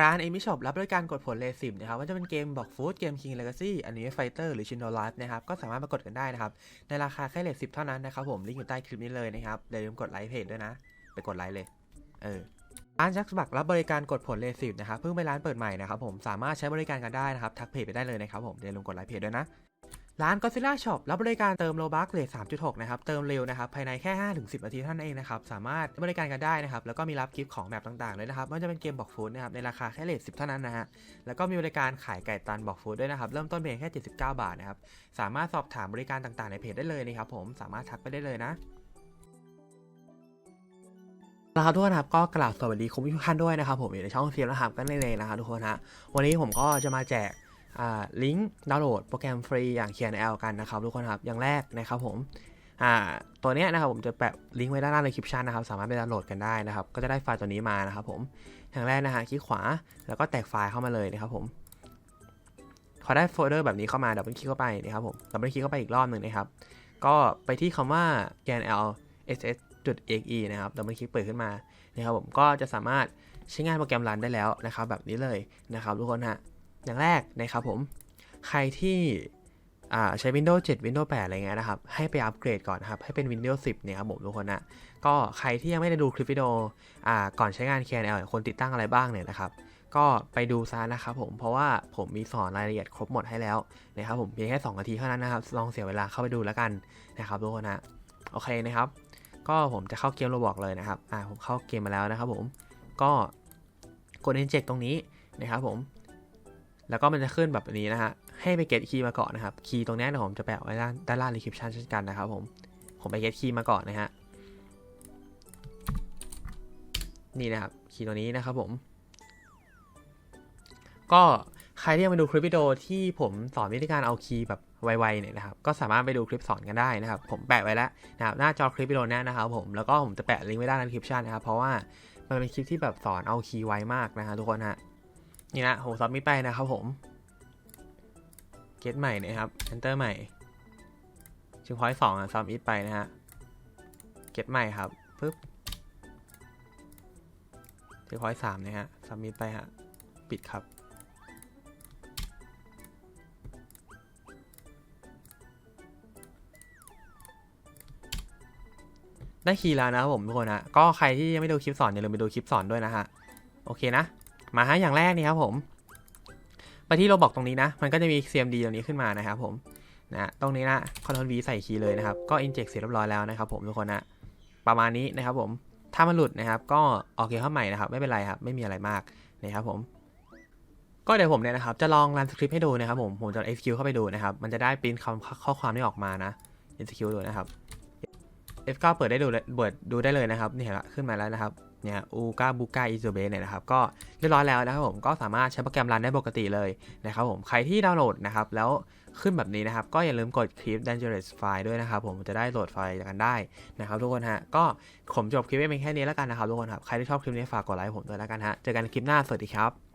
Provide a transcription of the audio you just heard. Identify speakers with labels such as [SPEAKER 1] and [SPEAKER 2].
[SPEAKER 1] ร้านเอมิช็อปรับบริการกดผลเลสิบนะครับว่าจะเป็นเกมบอกฟูดเกมคิงเลกาซี่อันนี้ไฟเตอร์หรือชินโดไลฟ์นะครับก็สามารถมากดกันได้นะครับ ในราคาแค่เลสิบเท่านั้นนะครับผมลิงก์อยู่ใต้คลิปนี้เลยนะครับอย่าลืมกดไลค์เพจด้วยนะ ไปกดไลค์เลย เออร้านจักสบักรับบริการกดผลเลสิบนะครับเพิ่งไปร้านเปิดใหม่นะครับผมสามารถใช้บริการกันได้นะครับทักเพจไปได้เลยนะครับผมอย่าลืมกดไลค์เพจด้วยนะ ร้าน Godzilla Shop รับบริการเติมโลบัคเลท3.6 นะครับ เติมเร็วนะครับ ภายในแค่ 5-10 นาทีเท่านั้นเองนะครับ สามารถบริการกันได้นะครับ แล้วก็มีรับกิฟต์ของแบบต่างๆ ด้วยนะครับ ไม่ว่าจะเป็นเกมบอกฟูดนะครับ ในราคาแค่เลท10 เท่านั้นนะฮะ แล้วก็มีบริการขายไก่ตันบอกฟูดด้วยนะครับ เริ่มต้นเพียงแค่ 79 บาทนะครับ สามารถสอบถามบริการต่างๆ ในเพจได้เลยนะครับผม สามารถทักไปได้เลยนะนะครับทุกคนครับก็กล่าวสวัสดีคุณผู้ชมทุกท่านด้วยนะครับผมอยู่ในช่องเซียมนะครับกันเลยนะครับทุกคนฮะวันนี้ผมก็จะมาแจก ลิงก์ดาวน์โหลดโปรแกรมฟรีอย่าง KNL กันนะครับทุกคนครับ อย่างแรกนะครับผมตัวนี้นะครับผมจะแปะลิงก์ไว้ด้านล่างในคลิปชั่นนะครับ สามารถไปดาวน์โหลดกันได้นะครับ ก็จะได้ไฟล์ตัวนี้มานะครับผม อย่างแรกนะฮะคลิกขวาแล้วก็แตกไฟล์เข้ามาเลยนะครับผมพอได้โฟลเดอร์แบบนี้เข้ามาดับเบิลคลิกเข้าไปนะครับผมดับเบิลคลิกเข้าไปอีกรอบหนึ่งนะครับ ก็ไปที่คำว่า KNL ss .exe นะครับดับเบิลคลิกเปิดขึ้นมานะครับผมก็จะสามารถใช้งานโปรแกรมรันได้แล้วนะครับ แบบนี้เลยนะครับทุกคนฮะ อย่างแรกนะครับผม ใครที่ใช้ Windows 7 Windows 8 อะไรเงี้ยนะครับ ให้ไปอัปเกรดก่อนนครับ ให้เป็น Windows 10 เนี่ยครับผมทุกคนนะ ก็ใครที่ยังไม่ได้ดูคลิปวิดีโออก่อนใช้งาน KNL คนติดตั้งอะไรบ้างเนี่ยนะครับ ก็ไปดูซะนะครับผม เพราะว่าผมมีสอนรายละเอียดครบหมดให้แล้วนะครับผมเพียงแค่ 2 นาทีเท่านั้นนะครับ ลองเสียเวลาเข้าไปดูแล้วกันนะครับทุกคนนะ โอเคนะครับ ก็ผมจะเข้าเกมโรบอกเลยนะครับ อ่าผมเข้าเกมมาแล้วนะครับผม ก็กด inject ตรงนี้นะครับผม แล้วก็มันจะขึ้นแบบนี้นะฮะ ให้ไป get key มาก่อนนะครับคีย์ตรงนี้เดี๋ยวผมจะแปะไว้ด้านด้านล่าง description เช่นกันนะครับผม ผมไป get key มาก่อนนะฮะ นี่นะครับคีย์ตัวนี้นะครับผม ก็ใครที่ยังไม่ดูคลิปวิดีโอที่ผมสอนวิธีการเอาคีย์แบบไวๆเนี่ยนะครับ ก็สามารถไปดูคลิปสอนกันได้นะครับ ผมแปะไว้แล้วนะครับหน้าจอคลิปวิดีโอเนี้นะครับผม แล้วก็ผมจะแปะลิงก์ไว้ด้านในคลิปชั่นนะครับ เพราะว่ามันเป็นคลิปที่แบบสอนเอาคีย์ไวมากนะฮะทุกคนฮะ นี่นะผมซับมิดไปนะครับผมเกตใหม่นะครับ enter ใหม่ชิงพอยต์สองอะซับมิดไปนะฮะเกตใหม่ครับปึ๊บชิงพอยต์สามนะฮะซับมิดไปฮะปิดครับได้คีย์แล้วนะครับผมทุกคนฮะก็ใครที่ยังไม่ดูคลิปสอนอย่าลืมไปดูคลิปสอนด้วยนะฮะ โอเคนะ มาฮะอย่างแรกนี่ครับผมไปที่เราบอกตรงนี้นะ มันก็จะมี CMD ตรงนี้ขึ้นมานะครับผมนะตรงนี้นะ Ctrl V ใส่คีย์เลยนะครับก็ inject เสร็จเรียบร้อยแล้วนะครับผมทุกคนนะประมาณนี้นะครับผมถ้ามันหลุดนะครับ ก็ออกเกมเข้าใหม่นะครับ ไม่เป็นไรครับ ไม่มีอะไรมากนะครับผม ก็เดี๋ยวผมเนี่ยนะครับ จะลองรันสคริปต์ให้ดูนะครับผมผมจะ execute เข้าไปดูนะครับ มันจะได้ปริ้นคำข้อความที่ออกมานะ execute ดูนะครับ F9 เปิดได้ดูเปิดดูได้เลยนะครับนี่ยขึ้นมาแล้วนะครับ เนี่ยอูกาบูกาอิโซเบเนี่ยนะครับก็เรียบร้อยแล้วนะครับผมก็สามารถใช้โปรแกรมรันได้ปกติเลยนะครับผมใครที่ดาวน์โหลดนะครับแล้วขึ้นแบบนี้นะครับ ก็อย่าลืมกดคลิป Dangerous File ด้วยนะครับ ผมจะได้โหลดไฟล์กันได้นะครับทุกคนฮะ ก็ผมจบคลิปไว้เพียงแค่นี้แล้วกันนะครับทุกคนครับ ใครที่ชอบคลิปนี้ฝากกดไลค์ผมด้วยแล้วกันฮะ เจอกันคลิปหน้า สวัสดีครับ